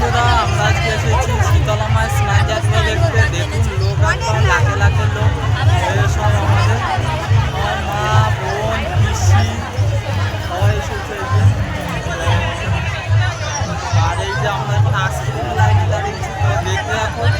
বন্ধুরা, আমরা আজকে এসেছি শীতলা মায়ের স্নান যাত্রা দেখতে দেখুন, লোক একদম লাখে লাখে লোক সব আমাদের। মা, বোন, পিসি, সবাই এসেছে আর এই যে আমরা দাঁড়িয়েছি তো দেখতে এখন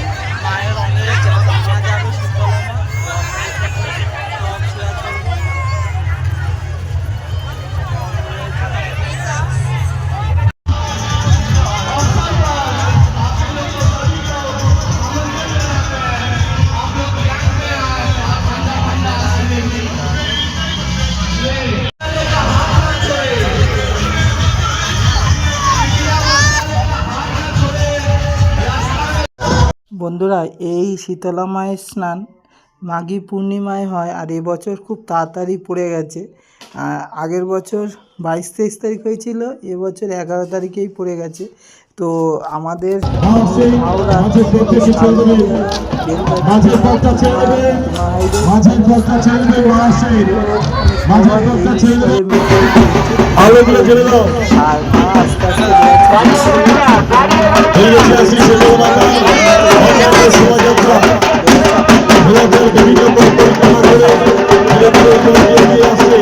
বন্ধুরা এই শীতলা মায়ের স্নান মাঘী পূর্ণিমায় হয় আর এবছর খুব তাড়াতাড়ি পড়ে গেছে। আগের বছর বাইশ তেইশ তারিখ হয়েছিল এবছর এগারো তারিখেই পড়ে গেছে। তো আমাদের আর আস্তে আস্তে শোভাযাত্রা বিভিন্ন পরিক্রমা করে ধীরে ধীরে করে এগিয়ে আসছে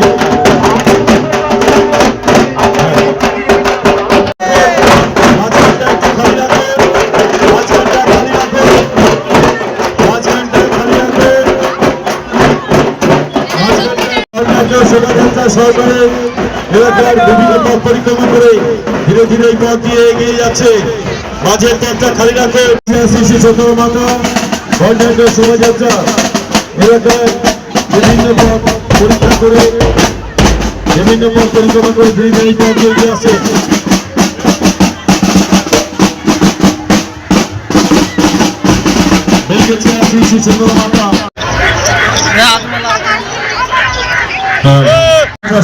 শোভাযাত্রা সহকারে এলাকার বিভিন্ন পথ পরিক্রমা করে ধীরে ধীরে এই পথ দিয়ে এগিয়ে যাচ্ছে। মাঝের পথটা খালি রাখে শ্রী সতর মাতা ঘন্টায় শোভাযাত্রা। এলাকার বিভিন্ন পথ পরীক্ষা করে বিভিন্ন পথ পরিক্রমা করে ধীরে ধীরে পথ দিয়ে এগিয়ে শ্রী সতর মাতা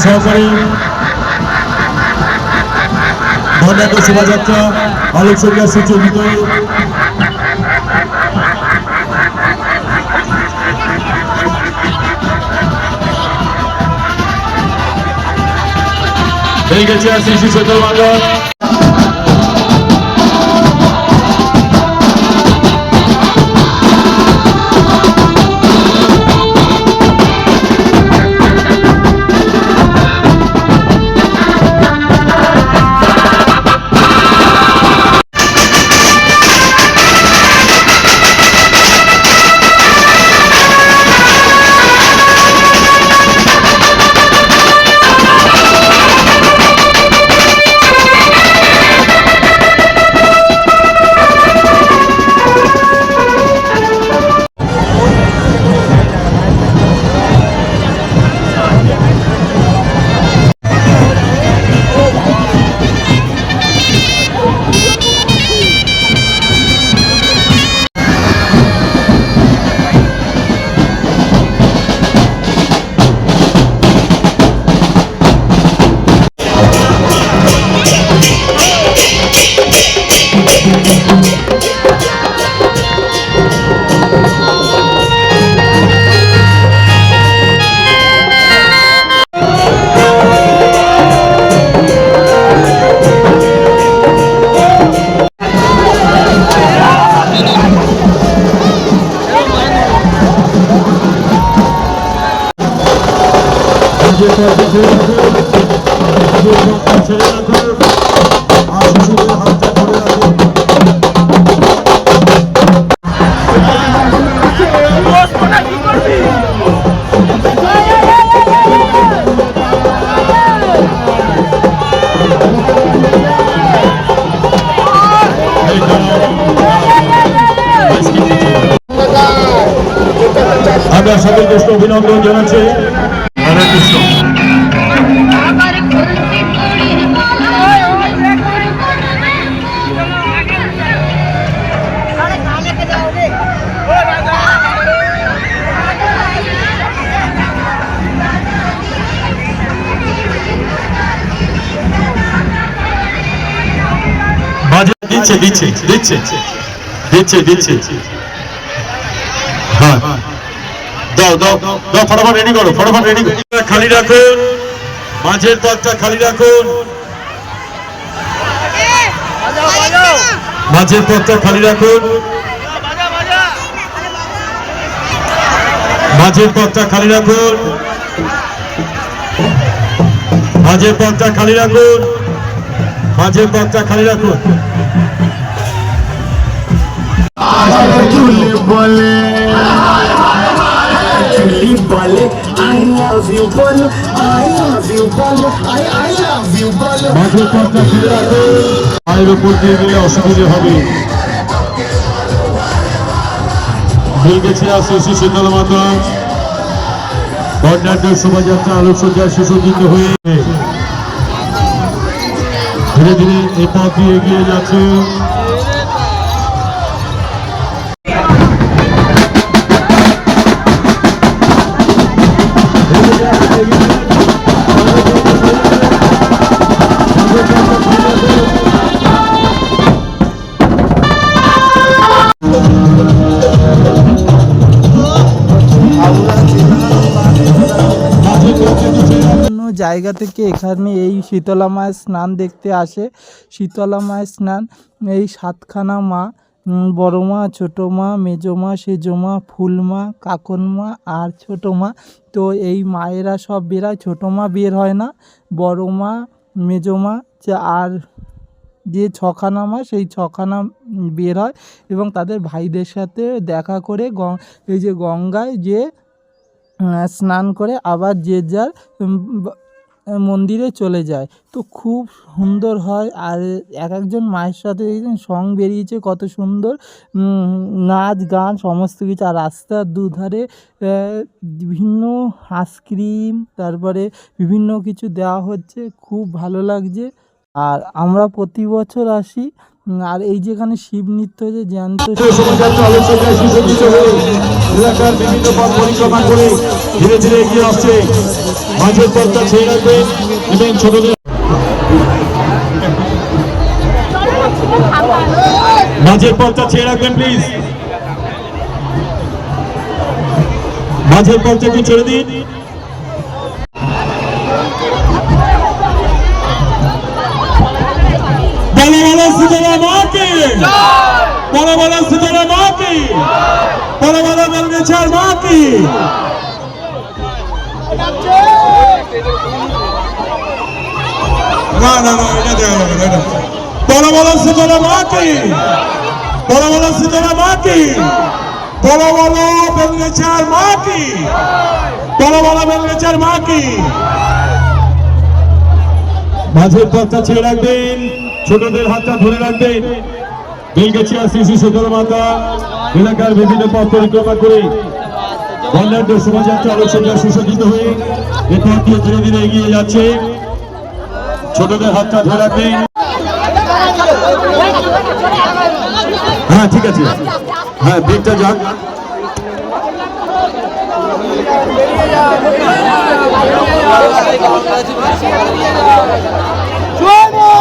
সহকারী ধর্নাঢ্য শোভাযাত্রা আলোচনা সুচরিত হয়ে গেছে শিশু শ্রী সতর ছেড়ে রাখুন আর শিশুদের হাতটা ধরে রাখুন আমরা সকলকে অভিনন্দন জানাচ্ছি। দিচ্ছে দিচ্ছে দিচ্ছে দিচ্ছে দিচ্ছে। হ্যাঁ। দাও দাও দাও রেডি করো রেডি খালি রাখুন। মাঝের পথটা খালি রাখুন। মাঝের পথটা খালি রাখুন। মাঝের পথটা খালি রাখুন। মাঝের পথটা খালি রাখুন। মাঝের পথটা খালি রাখুন। চুলি বলে। চুলি বলে আই লাভ ইউ বলো আই লাভ ইউ বলো আই আই লাভ উপর দিয়ে গেলে অসুবিধে হবে। বেলগেছিয়া শ্রী শীতল মাতা। বর্ণাঢ্য শোভাযাত্রা আলোকসজ্জায় সুসজ্জিত হয়ে। ধীরে ধীরে এ পথ দিয়ে এগিয়ে যাচ্ছে। জায়গা থেকে এখানে এই শীতলা মায়ের স্নান দেখতে আসে। শীতলা মায়ের স্নান, এই সাতখানা মা বড় মা, ছোটো মা, মেজো মা, সেজো মা, ফুল মা, কাকন মা আর ছোটো মা। তো এই মায়েরা সব বেরায়, ছোটো মা বের হয় না, বড় মা, মেজো মা আর যে ছখানা মা, সেই ছখানা বের হয় এবং তাদের ভাইদের সাথে দেখা করে এই যে গঙ্গায় যে স্নান করে, আবার যে যার মন্দিরে চলে যায়। তো খুব সুন্দর হয়। আর এক একজন মায়ের সাথে দেখছেন, সং বেরিয়েছে কত সুন্দর। নাচ, গান, সমস্ত কিছু। আর রাস্তার দুধারে বিভিন্ন আইসক্রিম তারপরে বিভিন্ন কিছু দেওয়া হচ্ছে। খুব ভালো লাগছে। আর আমরা প্রতি বছর আসি আর এই যেখানে শিব নৃত্য হয়েছে জ্যান্ত এলাকার বিভিন্ন পথ পরিক্রমা করে ধীরে ধীরে এগিয়ে আসছে। মাঝের পথটা ছেড়ে রাখবেন এবং ছোটদের মাঝের পথটা ছেড়ে রাখবেন প্লিজ মাঝের পথটা একটু ছেড়ে দিন। মাকে বলো বলো সুতরা মাকে বলো বলো বেলগেছার মাকে না না বলো বলো সুতরা মাকে বলো বলো সুতরা মাকে বলো বলো বেলগেছার মাকে বলো বলো বেলগেছার মাকে মাঝের পথটা ছেড়ে রাখবেন। ছোটদের হাতটা ধরে রাখবে। বেলগাছিয়া শ্রী শ্রী সীতলা মাতা, এলাকার বিভিন্ন পথ পরিক্রমা করে বল্লাঢ্য শোভাযাত্রা আলোচনা সুসজ্জিত হয়ে এ পথ ধীরে ধীরে এগিয়ে যাচ্ছে। ছোটদের হাতটা ধরে রাখবে। হ্যাঁ ঠিক আছে। হ্যাঁ বেগটা যাক।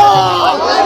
আল্লাহ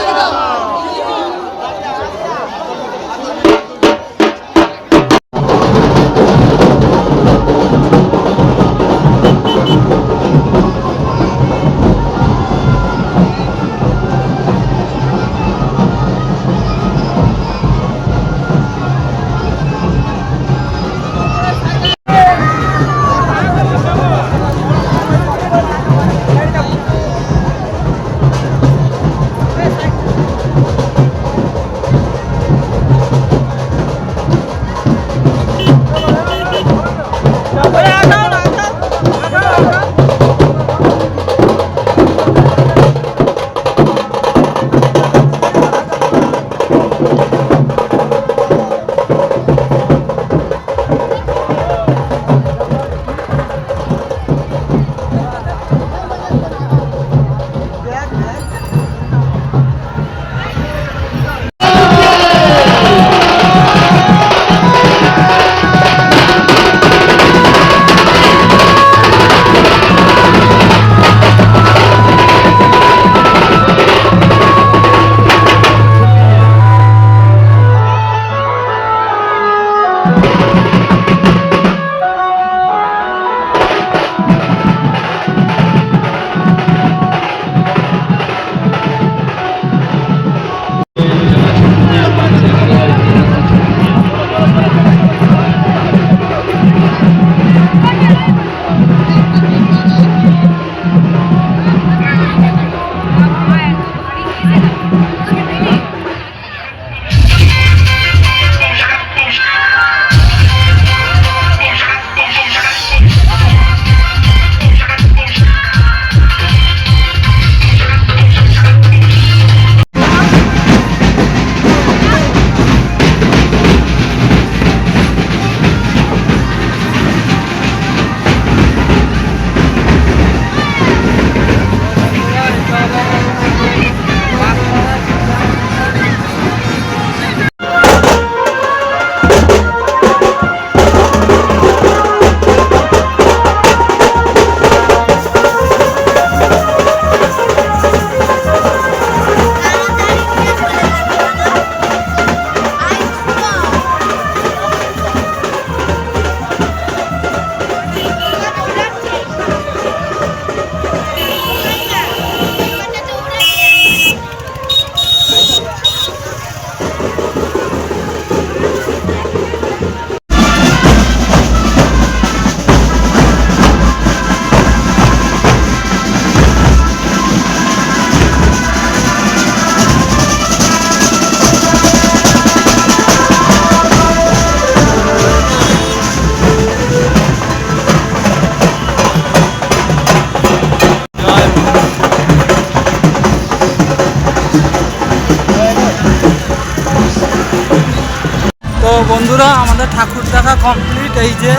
বন্ধুরা, আমাদের ঠাকুর দেখা কমপ্লিট এই যে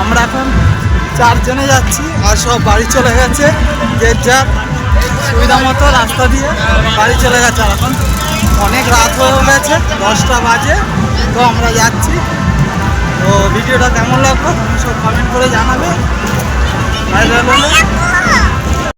আমরা এখন চারজনে যাচ্ছি আর সব বাড়ি চলে গেছে। যে যার সুবিধা মতো রাস্তা দিয়ে বাড়ি চলে গেছে। আর এখন অনেক রাত হয়ে গেছে, দশটা বাজে। তো আমরা যাচ্ছি। তো ভিডিওটা কেমন লাগল? সব কমেন্ট করে জানাবে।